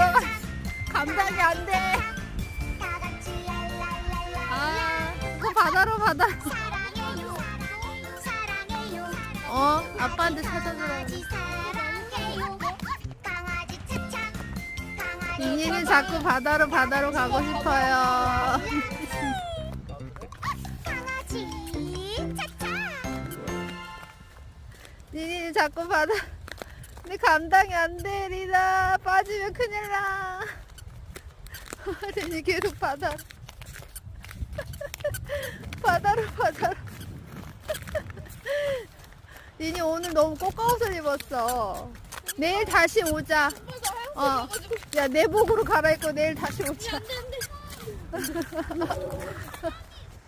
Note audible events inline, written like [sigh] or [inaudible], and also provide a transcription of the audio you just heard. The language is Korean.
들어가. 감당이 안 돼. 아, 이거 바다로 바다. 어, 아빠한테 찾아주라. 이니는 자꾸 바다로 바다로 가고 싶어요. [laughs] 니니 자꾸 바다. 근데 감당이 안 돼, 리나. 빠지면 큰일 나. 리니 계속 바다. 바다로 바다로. 니니 오늘 너무 꽃가옷을 입었어. 내일 다시 오자. 어. 야, 내복으로 갈아입고 내일 다시 오자. [laughs]